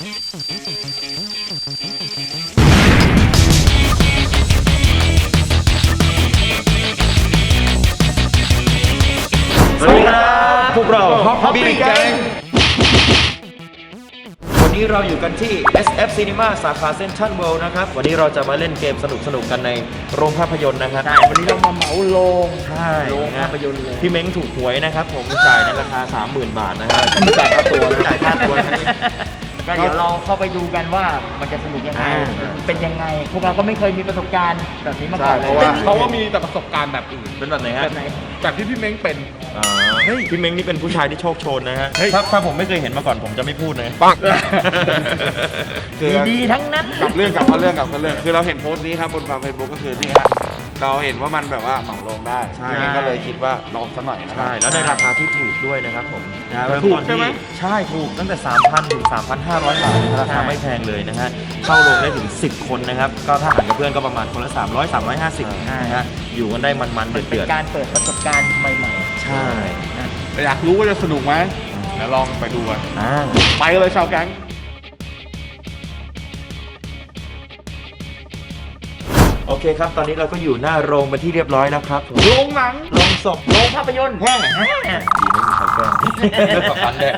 สวัสดีครับพวกเรา Hobby Gang วันนี้เราอยู่กันที่ SF Cinema สาขาเซ็นทรัลเวิลด์นะครับ วันนี้เราจะมาเล่นเกมสนุกๆกันในโรงภาพยนตร์นะครับ ใช่ วันนี้เรามาเหมาโรงใช่โรงนะภาพยนตร์เลย พี่เม้งถูกหวยนะครับ ผมจ่ายในราคา 30,000 บาทนะครับไม่จ่ายค่าตัวนะจ่ายค่าตัวนะ ก็เดี๋ยวเราเข้าไปดูกันว่ามันจะสนุกยังไง อ่าเป็นยังไง พวกเราก็ไม่เคยมีประสบการณ์แบบนี้มาก่อนเลยเพราะว่า เพราะว่ามีแต่ประสบการณ์แบบอื่นเป็นแบบไหนฮะแบบไหน แบบที่พี่เม้งเป็น อ่าเฮ้ยพี่เม้งนี่เป็นผู้ชายที่โชคโชนนะฮะถ้าถ้าผมไม่เคยเห็นมาก่อนผมจะไม่พูดนะ ปัง คือดีๆทั้งนั้น กลับเรื่องกลับมาเรื่องกลับมาเรื่อง คือเราเห็นโพสต์นี้ครับบนฟาร์มเฟซบุ๊กก็คือนี่ฮะ เราเห็นว่ามันแบบว่าเหมาลงได้ใช่ทีนี้ก็เลยคิดว่าลองสักหน่อยนะครัใช่ แล้วในราคาที่ถูกด้วยนะครับผมนะถูกเริ่ต้นใช่ไหม ที่ใช่ถูกตั้งแต่ 3,000 ถึง 3,500 บาทราคาไม่แพงเลยนะฮะ เข้าโรงได้ถึง 10 คนนะครับ ก็ถ้าหารกับเพื่อนก็ประมาณคนละ 300 350นะฮะ อยู่กันได้มันๆเดืเป็นอดการเปิดประสบการณ์ใหม่ๆ ใช่แต่อยากรู้ว่าจะสนุกไหมเดี๋ยวลองไปดูกัน อ่า ไปกันเลยชาวแก๊ง โอเคครับ ตอนนี้เราก็อยู่หน้าโรงเป็นที่เรียบร้อยแล้วครับผมโรงหนังโรงศพๆโรงภาพยนตร์แห้งดีไม่มีใครแกล้งสำคัญแน่อ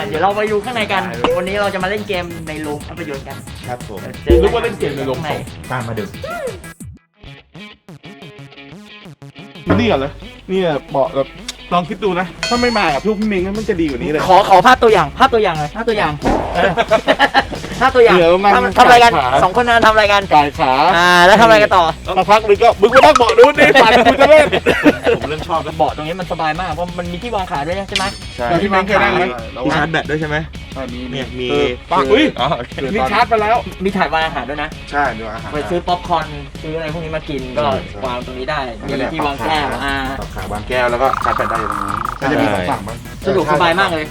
ะเดี๋ยวเราไปดูข้างในกัน วันนี้เราจะมาเล่นเกมในโรงภาพยนตร์กันครับผมจอนึกว่าเล่นเกมในโรงศพตามมาดูนี่ก่อนเลยนี่เบาะแบบลองคิดดูนะ ถ้าไม่มากับพวกพี่เม้งมันจะดีกว่านี้เลย ขอขอภาพตัวอย่างภาพตัวอย่างเลยภาพตัวอย่าง เออภาพตัวอย่างเดี๋ยวมันทำทำอะไรกันขา สองคนนั้นทำอะไรกันไก่ขาอ่าแล้วทำอะไรกันต่อสักพักมึงก็มึงไปนั่งเบาะนู้นดิฝันกูจะเล่น ผมเริ่มชอบแล้วเบาะตรงนี้มันสบายมากเพราะมันมีที่วางขาด้วยนะใช่ไหม ใช่แล้วพี่เม้งเคยนั่งไหม มีชาร์จแบตด้วยใช่ไหมมีเนี่ยมีเออปังอุ้ยอ๋อโอเคนี่ชาร์จไปแล้ว มีถ่ายวางอาหารด้วยนะใช่ดูอาหาร ไปซื้อป๊อปคอร์นซื้ออะไรพวกนี้มากินก็วางตรงนี้ได้มีที่วางแก้วอ่าตับขาวางแก้วแล้วก็ชาร์จแบตได้อยู่ตรงนี้ก็จะมีสองฝั่งมั้งสะดวกสบายมากเลย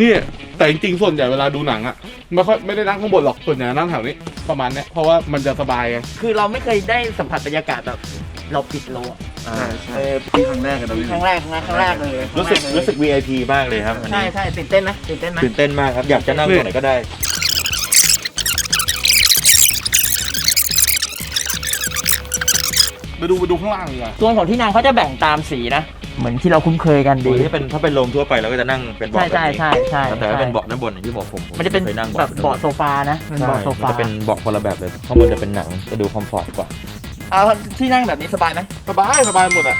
นี่แต่จริงๆส่วนใหญ่เวลาดูหนังอะไม่ค่อยไม่ได้นั่งข้างบนหรอกส่วนใหญ่นั่งแถวนี้ประมาณเนี้ยเพราะว่ามันจะสบายไงคือเราไม่เคยได้สัมผัสบรรยากาศแบบเราปิดโลอะอ่าเออที่ครั้งแรกกันตรงนี้ครั้งแรกนะครั้งแรกเลยรู้สึกรู้สึก VIP มากเลยครับอันใช่นี้ใช่ตื่นเต้นไหมตื่นเต้นไหมตื่นเต้นมากครับอยากจะนั่งตรงไหนก็ได้ ไปดูไปดูข้างล่างดีกว่าส่วนของที่นั่งเขาจะแบ่งตามสีนะ เหมือนที่เราคุ้นเคยกันดีดีถ้าเป็นถ้าเป็นโรงทั่วไปเราก็จะนั่งเป็นเบาะใช่แบบใช่นี้ใช่ใช่ แต่ถ้าเป็นใช่เบาะด้านบนอย่างที่บอกผมผมันจะเป็นคยนั่งแบบเบาะโซฟานะเป็นใช่เบาะโซมันฟาจะเป็นเบาะคนละแบบเลยข้างบนจะเป็นหนังจะดูคอมฟอร์ตกว่า เอาที่นั่งแบบนี้สบายไหม สบายสบายหมดอะ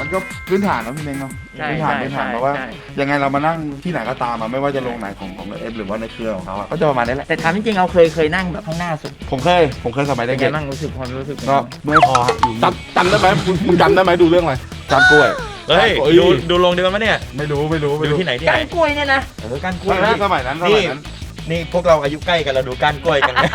มันก็พื้นฐานเนาะพี่เม้งเนาะใช่พื้นฐานใช่พื้นฐานใช่เพราะว่า ใช่ ยังไงเรามานั่งที่ไหนก็ตามอะไม่ว่าจะโรงไหนของของเอฟหรือว่าในเครือของเขาอะก็จะประมาณนี้แหละแต่ถามจริงๆเราเคยเคยนั่งแบบข้างหน้าสุดผมเคย ผมเคยสมัยเป็นไงเด็กบ้างรู้สึกความรู้สึกๆก็เมื่อยพอฮะอยู่จำจำได้ไหมมึงมึงจำได้ไหมดูเรื่องอะไรจานกล้วย เฮ้ยเอ้ย ดูดูโรงเดียวกันไหมเนี่ยไม่รู้ไม่รู้ไม่ดูรู้ที่ไหนที่ไหนก้านกล้วยเนี่ยนะเออก้านกล้สวยมัยนั้นสมัยนั้นสมัยนั้นนี่พวกเราอายุใกล้กันเราดูก้านกล้วยกันนะ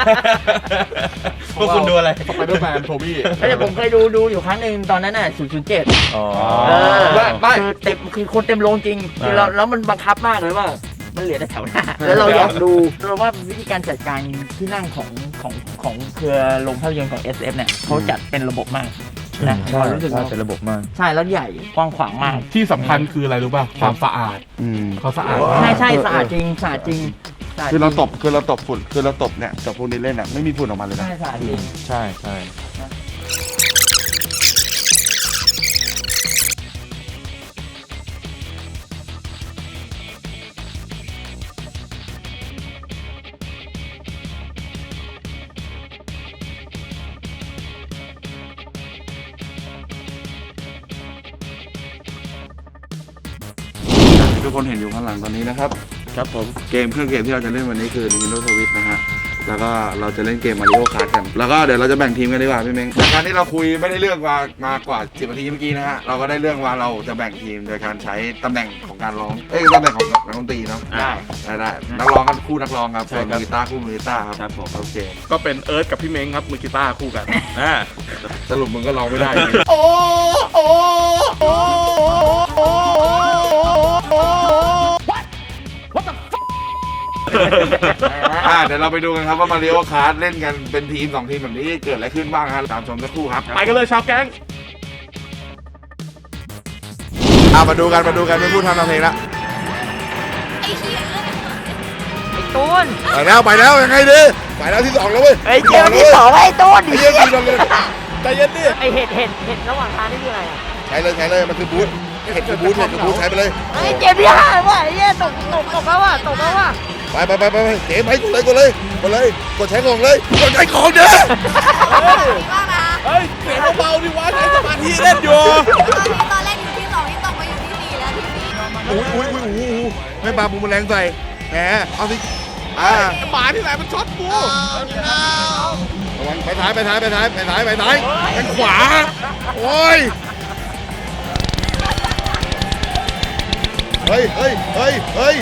พวกคุณดูอะไรสไปเดอร์แมนโทบี้ไม่แต่ผมเคยดูดูอยู่ครั้งหนึ่งตอนนั้นน่ะ007อ๋อ เออได้ได้ คือเต็มคือคนเต็มโรงจริงคือเราอ่าแล้วมันบังคับมากเลยว่า มันเหลือแต่แถวหน้า แล้วเราอยากดูเราว่าวิธีการจัดการที่นั่งของของของเครือโรงภาพยนตร์ของ SF เนี่ยเขาจัดเป็นระบบมาก นะใช่ความรู้สึกใช่ว่าเป็นระบบมากใช่แล้วใหญ่กว้างขวางมากที่สำคัญคืออะไรรู้ป่ะความสะอาดอืม เขาสะอาดใช่มากใช่สะอาดจริงสะอาดจริงสะดคือเราจงตบคือเราตบฝุ่นคือเราตบเนี่ยกับพวกนี้เล่นอะไม่มีฝุ่นออกมาเลยนะ ใช่สะอาดจริง ใช่ใช่ ทุกคนเห็นอยู่ข้างหลังตอนนี้นะครับ ครับผม เกมเครื่องเกมที่เราจะเล่นวันนี้คือ Nintendo Switch นะฮะ แล้วก็เราจะเล่นเกม Mario Kart กัน แล้วก็เดี๋ยวเราจะแบ่งทีมกันดีกว่าพี่เม้งจากการที่เราคุยไม่ได้เลือกมามากว่า10นาทีเมื่อกี้นะฮะ เราก็ได้เรื่องว่าเราจะแบ่งทีมโดยการใช้ตำแหน่งของการร้อง เอ้ยตำแหน่งของนักดนตรีเนาะ ได้ ได้ได้นักร้องกันคู่นักร้องครับใช่ส่วนครับ มือกีตาร์คู่มือกีตาร์ครับ ครับผม โอเค ก็เป็นเอิร์ธกับพี่เม้งครับมือกีตาร์คู่กัน อ่า สรุปมึงก็ร้องไม่ได้อ่าเดี๋ยวเราไปดูกันครับว่า Mario Kart เล่นกันเป็นทีมสองทีมแบบนี้เกิดอะไรขึ้นบ้างฮะตามชมสักครู่ครับไปกันเลยชาวแก๊งเอามาดูกันมาดูกันไม่พูดทำทำเพลงละไอ้เหี้ยไอ้ตูนไปแล้วไปแล้วยังไงดิไปแล้วที่สองแล้วเว้ยไอ้เกมที่สองไอ้ตูนไอ้เหี้ยกี่โดนเลยใจเย็นดิไอ้เห็ดเห็ดเห็ดระหว่างทางนี่คืออะไรอะใช้เลยใช้เลยมันคือบูทเห็นคือบูทเห็นคือบูทใช้ไปเลยไอ้เกมที่ห้าว่ะไอ้เหี้ยตกตกตกแล้วว่ะตกแล้วว่ะ ไปไปไปไปไปเก๋ไปกดเลยกดเลยกดเลยกดใช้ของเลยกดใช้ของเด้อว่านะเฮ้ยเสียงเบาๆดิวะใช้สมาธิเล่นอยู่ตอนนี้ตอนแรกอยู่ที่สองที่ตกมาอยู่ที่สี่แล้วที่สี่อุ้ยอุ้ยอุ้ยอุ้ยไม่ปลาบูมแรงใส่แหมเอาสิอ่าหมาที่ไหนมันช็อตกูระวังไปท้ายไปท้ายไปท้ายไปท้ายไปท้ายทางขวาโอ้ย เฮ้ยเฮ้ยเฮ้ยเฮ้ย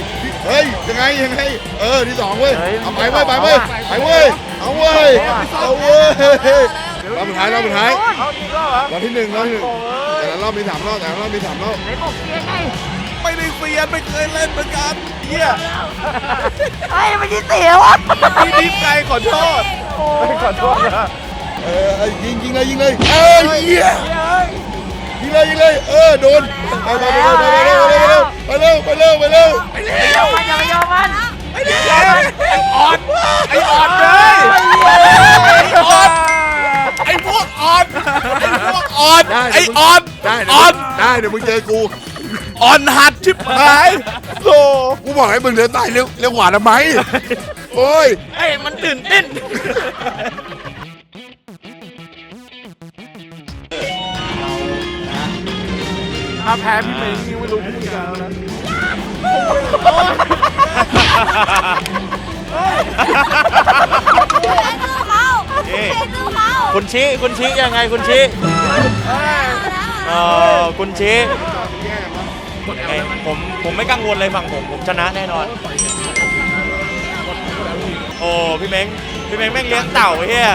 เฮ้ยยังไงยังไงเออที่สองเว้ยเอาไปเว้ยไปเว้ยไปเว้ยเอาเว้ยเอาเว้ยรอบสุดท้ายรอบสุดท้ายเอาอีกแล้วเหรอรอบที่หนึ่งรอบที่หนึ่งแต่ละรอบมีสามรอบแต่ละรอบมีสามรอบไหนบอกเสียไงไม่ได้เซียนไม่เคยเล่นเหมือนกันเฮียไอ้มันยี่เสียวะพี่ดิฟไกขอโทษขอโทษนะเออเออยิงยิงเลยยิงเลยเออเหี้ย ยิงเลยยิงเลยเออโดนไปไปไปไปไปเร็วไปเร็วไปเร็วไปเร็วไปเร็วอย่าโยมมันอย่าไปโยมมันไอ้อ่อนไอ้อ่อนเลยไอ้อ่อนไอ้พวกอ่อนไอ้พวกอ่อนไอ้อ่อนได้อ่อนได้เดี๋ยวมึงเจอกูอ่อนหัดชิบหายโธ่กูบอกให้มึงเดินใต้เลี้ยวเลี้ยวขวาทำไมโอ้ยไอ้ยมันตื่นเต้น ถ้าแพ้พี่เมย์ยังไม่รู้พูดกันแล้วนะคุณชี้คุณชี้ยังไงคุณชี้เออคุณชี้ไงผมผมไม่กังวลเลยฝั่งผมผมชนะแน่นอน โอ้พี่เม้งพี่เม้งแม่งเลี้ยงเต่าเฮีย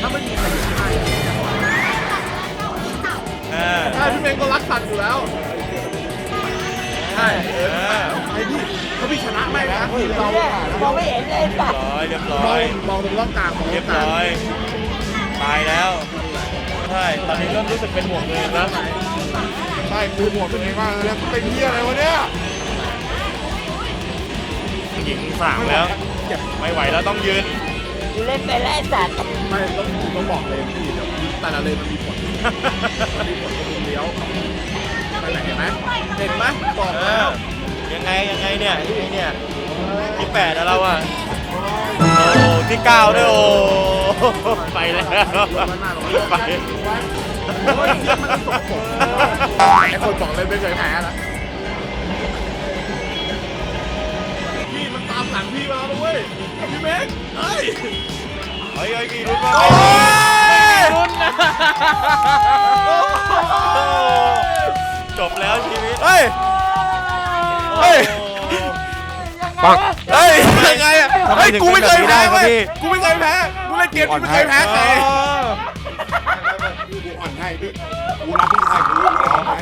ถ้าไม่มี ออใช่พี่เมย์ก็รักสัตว์อยู่แล้วใช่เออไอ้พี่ถ้าพี่ชนะไม่นะเรามองไม่เห็นเลยสัตว์ร้อยเรียบมร้อองยมองตรงร่องกลางของเรียบร้อย ตายแล้ว ใช่ ตอนนี้เริ่มรู้สึกเป็นห่วงเลยแล้วใช่กูหมดเป็นไงบ้างแล้วเป็นเหี้ยอะไรวะเนี่ยหญิงสามแล้ว ไม่ไหวแล้วต้องยืนเล่นไปแล้วไอ้สัตว์ ไม่ต้องต้องบอกเลยพี่เดี๋ยวแต่ละเลนมันมี ผลมันมีผลกับมุมเลี้ยวไปไหนเห็นไหมเห็นไหมบอกเอแล้วอยังไงยังไงเนี่ยยังไงเนี่ยที่แปดแล้วเราอะโอ้ที่เก้าด้วยโอ้ไปแล้วไปไอ้คนบอกเลยไม่เคยแพ้นะพี่มันตามหลังพี่มาแล้วเว้ยพี่เมฆเฮ้ย เฮ้ยเฮ้ยมีรุ่นมาโอ้ยรุ่นนะ จบแล้วชีวิตเฮ้ย เฮ้ย ปักเฮ้ยยังไงอะทำไมเฮ้ย ถึงกูไม่เคยเป็นแบบนี้ได้แพ้เว้ยครับพี่ กูไม่เคยแพ้ กูเล่นเกมนี้ไม่เคยแพ้ใครกูอ่อนให้พี่กูรับพี่ชายกูรับให้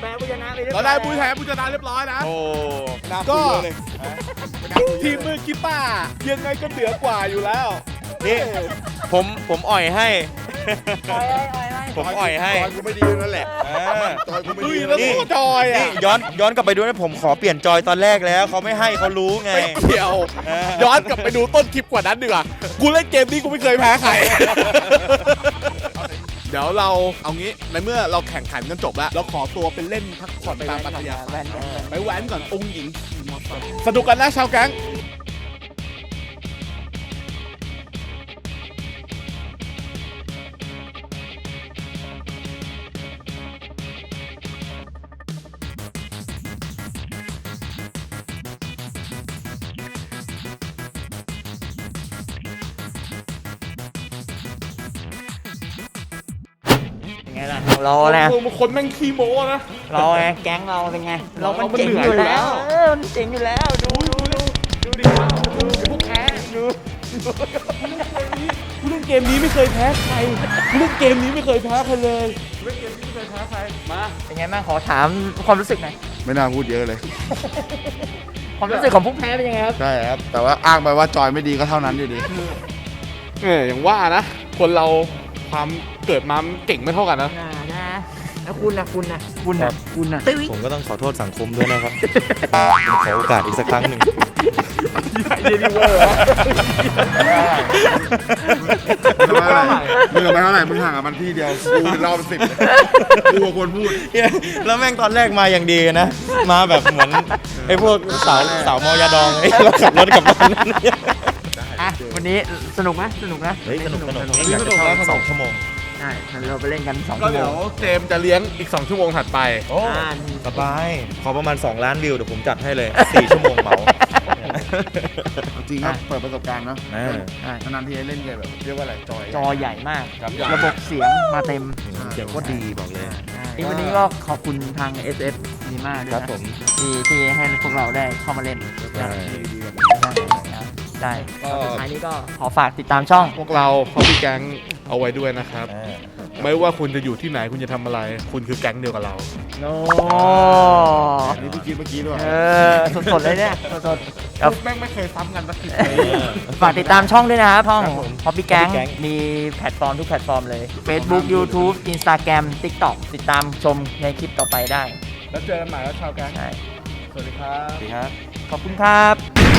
แพ้ผู้ชนะไปเรียบร้เราอยได้ผู้แพ้ผู้ชนะเรียบร้อยนะ โอ้ก็ทีมมือกีตาร์ยังไงก็เหนือกว่าอยู่แล้ว นี่ ผมผมอ่อยให้ปล่อยไว้ปล่อยไว้ผมอ่อยให้ ตอนกูไม่ดีนั่นแหละอ่า ตอนกูไม่อุ้ยดีแล้วนี่ก็จอยอะนี่ย้อนย้อนกลับไปดูนะผมขอเปลี่ยนจอยตอนแรกแล้วเขาไม่ให้เขารู้ไง ไม่เกี่ยว เออ ย้อนกลับไปดูต้นคลิปกว่านั้นดีกว่ากูเล่นเกมนี้กูไม่เคยแพ้ใคร เดี๋ยวเราเอางี้ในเมื่อเราแข่งขันกันจบแล้ว เราขอตัวไปเล่นพักผ่อนตามปัทยาแว่นแว่นแว่นไปแว้นก่อนองค์หญิงขี่มอเตอร์ไซค์สนุกกันนะชาวแก๊ง งไงล่ะเราแหละโอ้โหคนแม่งขี้โม้นะเราไงแก๊งเราเป็นไง เรามันเรามันเจ๋งเหนื่ออยอยู่ยู่แล้แล้ววเออมันเจ๋งอยู่แล้วดูดูดูดูดิดูพวกแพ้ดูกูเล่นเกมนี้ไม่เคยแพ้ใครกูเล่นเกมนี้ไม่เคยแพ้ใครเลยเล่นเกมนี้ไม่เคยแพ้ใครมาเป็นไงบ้างขอถามความรู้สึกหน่อยไม่น่าพูดเยอะเลย ความรู้สึกของผู้แพ้เป็นยังไงครับใช่ครับ แต่ว่าอ้างไปว่าจอยไม่ดีก็เท่านั้นอยู่ดีเอออย่างว่านะ คนเราความ เกิดมามันเก่งไม่เท่ากันนะน่านะแล้วคุณนะคุณนะคุณครันะบ คุณนะผมก็ต้องขอโทษสังคมด้วยนะครับ ผมขอโอกาสอีกสักครั้งหนึ่งมึงเอาไปเท่าไหร่มึงเอาไปเท่าไหร่มึงห่างกับมันที่เดียวกูเป็นรอบสิบกูกับคนพูดแล้วแม่งตอนแรกมาอย่างดีนะ มาแบบเหมือนไอ้พวกสาวสาวเมายาดองไอ้เราขับรถกลับบ้านอะวันนี้สนุกไหมสนุกนะ เฮ้ยสนุกสนุกสนุกอยากจะเข้าสองชั่วโมง ใช่เราไปเล่นกันสองก็ชั่วโมเดี๋ยวงเจมส์จะเลี้ยงอีก 2 ชั่วโมงถัดไป โอ้ อ่าสบาย ขอประมาณ 2 ล้านวิว เดี๋ยวผมจัดให้เลย 4 ชั่วโมงเหมา จริงครับเปิดประสบการณ์เนาะอ่า ใช่นานๆทีได้เล่นเกมแบบเรียกว่าอะไรจอย จอใหญ่มาก ครับระบบเสียงมาเต็มเสียงก็ดีบอกเลยวันนี้ก็ขอบคุณทาง SF ดีมากด้วยครับนะผมที่ที่ให้พวกเราได้เข้ามาเล่นใช่ได้ก็สุดท้ายนี้ก็ขอฝากติดตามช่อง พวกเราเขาพี่แก๊ง เอาไว้ด้วยนะครับ อ่าไม่ว่าคุณจะอยู่ที่ไหนคุณจะทำอะไร คุณคือแก๊งเดียวกับเราโอ้นี่ที่คิดเมื่อกี้ด้วยเออสดๆเลยเนี่ย สดๆครับ แม่งไม่เคยซ้ำกันสักทีฝากติดตามช่องด้วยนะครับช่อง ครับผม Hobby Gang Hobby Gang มีแพลตฟอร์มทุกแพลตฟอร์มเลย Facebook YouTube Instagram TikTok ติดตามชมในคลิปต่อไปได้แล้วเจอกันใหม่แล้วชาวแก๊งใช่สวัสดีครับ สวัสดีครับ ขอบคุณครับ